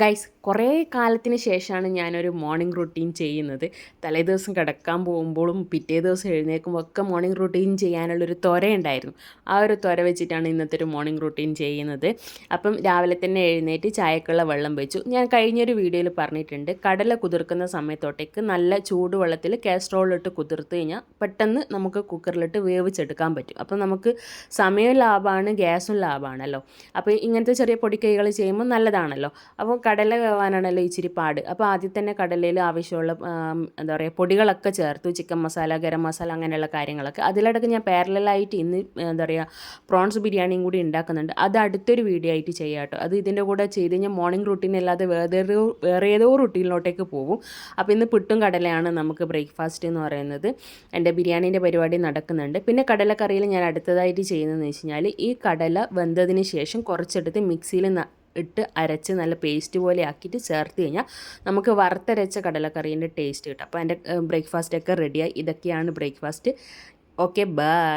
Guys കുറേ കാലത്തിന് ശേഷമാണ് ഞാനൊരു മോർണിംഗ് റുട്ടീൻ ചെയ്യുന്നത്. തലേ ദിവസം കിടക്കാൻ പോകുമ്പോഴും പിറ്റേ ദിവസം എഴുന്നേൽക്കുമ്പോൾ ഒക്കെ മോർണിംഗ് റുട്ടീൻ ചെയ്യാനുള്ളൊരു ത്വര ഉണ്ടായിരുന്നു ആ ഒരു ത്വര വെച്ചിട്ടാണ് ഇന്നത്തെ ഒരു മോർണിംഗ് റുട്ടീൻ ചെയ്യുന്നത്. അപ്പം രാവിലെ തന്നെ എഴുന്നേറ്റ് ചായക്കുള്ള വെള്ളം വെച്ചു. ഞാൻ കഴിഞ്ഞൊരു വീഡിയോയിൽ പറഞ്ഞിട്ടുണ്ട് കടല കുതിർക്കുന്ന സമയത്തോട്ടേക്ക് നല്ല ചൂടുവെള്ളത്തിൽ കാസ്ട്രോളിലിട്ട് കുതിർത്ത് കഴിഞ്ഞാൽ പെട്ടെന്ന് നമുക്ക് കുക്കറിലിട്ട് വേവിച്ചെടുക്കാൻ പറ്റും. അപ്പം നമുക്ക് സമയവും ലാഭമാണ് ഗ്യാസും ലാഭമാണല്ലോ. അപ്പോൾ ഇങ്ങനത്തെ ചെറിയ പൊടിക്കൈകൾ ചെയ്യുമ്പോൾ നല്ലതാണല്ലോ. അപ്പോൾ കടല വേവാനാണല്ലോ ഇച്ചിരി പാട്. അപ്പോൾ ആദ്യം തന്നെ കടലയിൽ ആവശ്യമുള്ള എന്താ പറയുക പൊടികളൊക്കെ ചേർത്തു ചിക്കൻ മസാല ഗരം മസാല അങ്ങനെയുള്ള കാര്യങ്ങളൊക്കെ. അതിലടക്ക് ഞാൻ പാരലായിട്ട് ഇന്ന് എന്താ പറയുക പ്രോൺസ് ബിരിയാണിയും കൂടി ഉണ്ടാക്കുന്നുണ്ട്. അത് അടുത്തൊരു വീഡിയോ ആയിട്ട് ചെയ്യാം കേട്ടോ. അത് ഇതിന്റെ കൂടെ ചെയ്ത് കഴിഞ്ഞാൽ മോർണിംഗ് റുട്ടീൻ അല്ലാതെ വേറെ വേറെ ഏതോ റുട്ടീനിലോട്ടേക്ക് പോകും. അപ്പോൾ ഇന്ന് പുട്ടും കടലയാണ് നമുക്ക് ബ്രേക്ക്ഫാസ്റ്റ് എന്ന് പറയുന്നത്. എന്റെ ബിരിയാണീന്റെ പരിപാടി നടക്കുന്നുണ്ട്. പിന്നെ കടലക്കറിയിൽ ഞാൻ അടുത്തതായിട്ട് ചെയ്യുന്നതെന്ന് വെച്ച് കഴിഞ്ഞാൽ ഈ കടല വെന്തതിന് ശേഷം കുറച്ചെടുത്ത് മിക്സിയിൽ ഇട്ട് അരച്ച് നല്ല പേസ്റ്റ് പോലെ ആക്കിയിട്ട് ചേർത്ത് കഴിഞ്ഞാൽ നമുക്ക് വറുത്തരച്ച കടലക്കറീന്റെ ടേസ്റ്റ് കിട്ടും. അപ്പോൾ എന്റെ ബ്രേക്ക്ഫാസ്റ്റ് ഒക്കെ റെഡിയായി ഇതൊക്കെയാണ് ബ്രേക്ക്ഫാസ്റ്റ് ഓക്കെ ബൈ